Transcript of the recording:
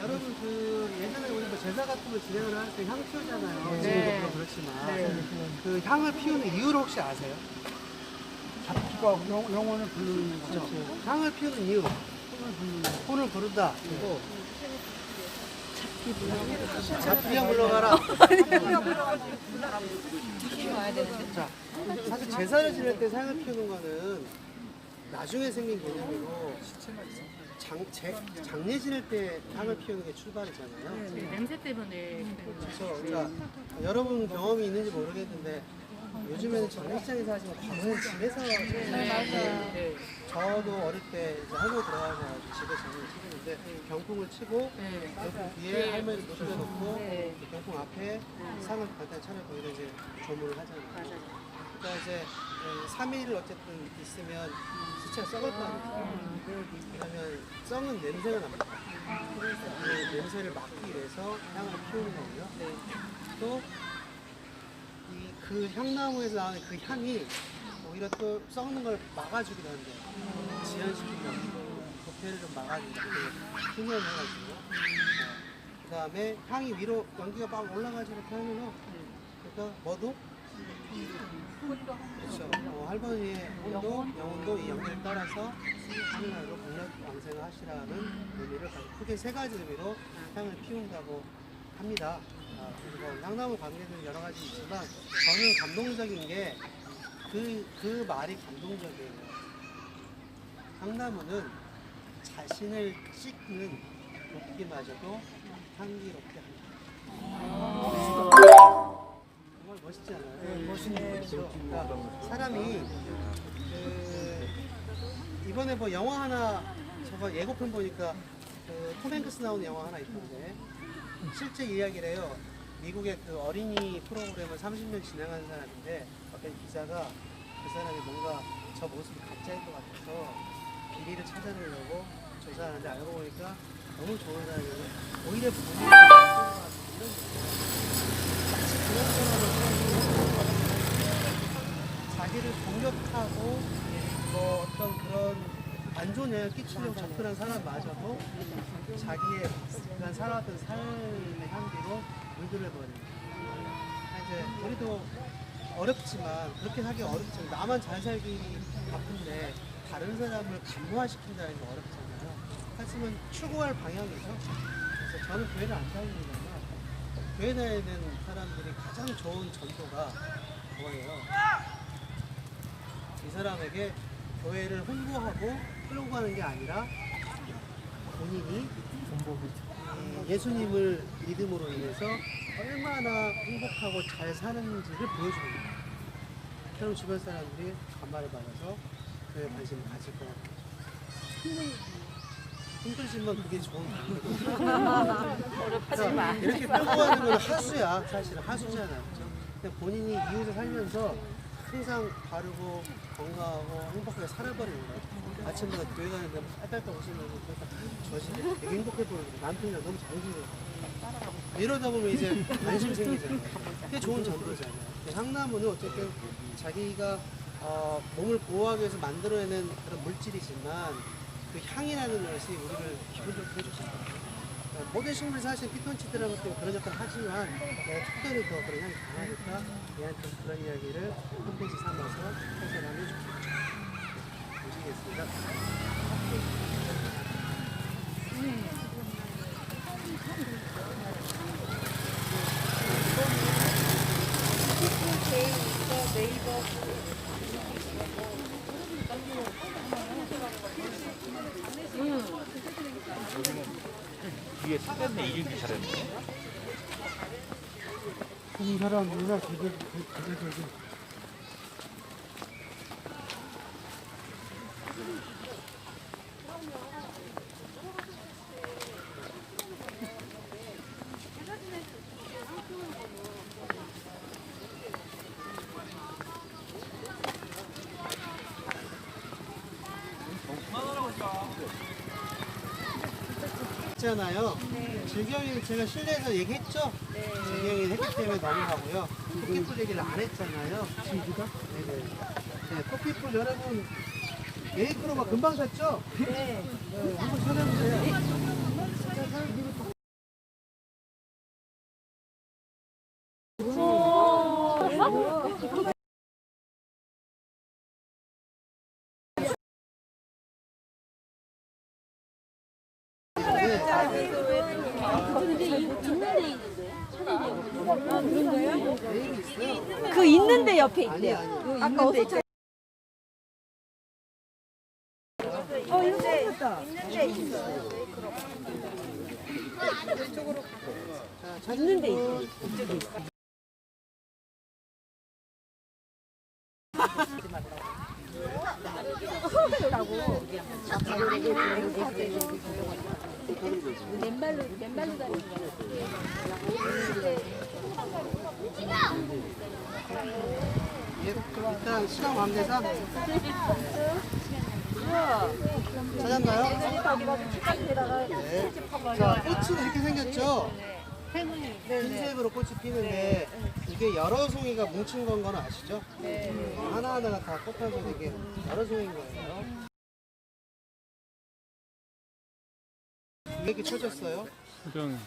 여러분 그 예전에 우리 뭐 제사 같은 거 진행을 할 때 향 피우잖아요. 네. 지금도 그렇지만 네. 그 향을 피우는 이유를 혹시 아세요? 잡기가 영, 영혼을 부르는 거죠. 그렇죠. 향을 피우는 이유. 혼을 부른다. 그리고 잡기가 물러가라. 자, 사실 제사를 지낼 때 향을 피우는 거는 나중에 생긴 개념이고 장, 제, 장례 지낼 때 향을 피우는 게 출발이잖아요. 네, 냄새 때문에 그렇죠. 그러니까 여러분 경험이 있는지 모르겠는데 요즘에는 장례식장에서 하지만 저는 집에서 네, 네. 저도 어릴 때 이제 할머니 들어가서 집에 장례 치르는데 경풍을 치고 네. 경풍 뒤에 할머니를 모셔놓고 네. 경풍 앞에 상을 간단히 차려보이고 이제 조문을 하잖아요. 맞아요. 그러니까 이제 3일을 어쨌든 있으면 수치가 썩을 거 아니에요. 그러면 썩은 냄새가 납니다. 그 냄새를 막기 위해서 향을 피우는 거고요. 네. 또이 그 향나무에서 나오는 그 향이 오히려 또 썩는 걸 막아주기도 한대요. 지연시키고 부패를 좀 막아준다. 그 훈련을 해가지고. 그 다음에 향이 위로 연기가 막 올라가지 이렇게 하면은 그러니까 뭐도 그렇죠. 어, 할머니의 혼도 영혼도 이 연기를 따라서 하늘나라로 복락왕생을 하시라는 의미를 가지고 크게 세 가지 의미로 향을 피운다고 합니다. 아, 그리고 향나무 관계는 여러 가지 있지만 저는 감동적인 게 그, 그 말이 감동적이에요. 향나무는 자신을 씻는 도끼마저도 향기롭게 한다. 정말 멋있지 않아요? 네, 그렇죠. 그러니까 사람이 그 이번에 뭐 영화 하나 저거 예고편 보니까 그톰 행크스 나오는 영화 하나 있던데 실제 이야기래요. 미국의 그 어린이 프로그램을 30년 진행한 사람인데 어떤 기자가 그 사람이 뭔가 저 모습이 가짜일 것 같아서 비리를 찾아내려고 조사하는데 알고 보니까 너무 좋은 사람이고 오히려 본인이 이런 마치 그런 사람을 자기를 공격하고 뭐 어떤 그런 안 좋은 영향을 끼치려고 접근한 사람마저도 자기의 그간 살아왔던 삶의 향기로 물들여 버리는 거예요. 이제 우리도 어렵지만 그렇게 하기 어렵지만 나만 잘 살기 바쁜데 다른 사람을 감화시킨다는 게 어렵잖아요. 하지만 추구할 방향이죠. 그래서 저는 교회를 안 다니는 교회 다니는 사람들이 가장 좋은 전도가 뭐예요? 이 사람에게 교회를 홍보하고 끌고 가는 게 아니라 본인이 이 예수님을 믿음으로 인해서 얼마나 행복하고 잘 사는지를 보여주는 거예요. 그럼 주변 사람들이 간발을 받아서 교회에 관심을 가질 것 같아요. 힘들지만 그게 좋은 방법이에요. 어렵지 마. 이렇게 끌고 가는 건 하수야 사실은 하수잖아요 그죠? 근데 본인이 이웃을 살면서 항상 바르고 건강하고 행복하게 살아버리는 거예요. 아침마다 교회 가는데 빨빨빨 오시면서 저 집에 되게 행복해 보이고 남편이랑 너무 잘 지내고. 이러다 보면 이제 관심 생기잖아요. 그게 좋은 근데 향나무는 어쨌든 자기가 어, 몸을 보호하기 위해서 만들어내는 그런 물질이지만 그 향이라는 것이 우리를 기분 좋게 해주실 거예요 식물이 사실 피톤치드라는 것 때문에 그런 역할을 하지만 내가 특별히 더 그런 향이 강하니까 얘한테 그런 이야기를 홈페이지 삼아서 해설하면 좋겠죠. 보시겠습니다. 뒤에 상대는 이름이 잘했네. 이 사람들이나 되게 되게 되게 있잖아요. 네. 질경이는 제가 실내에서 얘기했죠? 네. 질경이 했기 때문에 넘어가고요. 코피풀 얘기를 안 했잖아요. 질기가? 네네. 네, 네. 네 코피풀 여러분, 메이크로가 금방 샀죠? 네. 네. 한번 찾아보세요. 네. 그 있는데 옆에 있대요. 아까 찾 어, 이거 생겼다. 자, 찾으신 있는데 분. 맨발로 맨발로 다니는 거. 예, 일단 시간 관계상 찾았나요? 네. 자, 꽃은 이렇게 생겼죠? 흰색으로 꽃이 피는데 이게 여러 송이가 뭉친 건 건 아시죠? 하나하나가 다 꽃하고 이게 여러 송이인 거예요. 왜 이렇게 쳐졌어요? 좀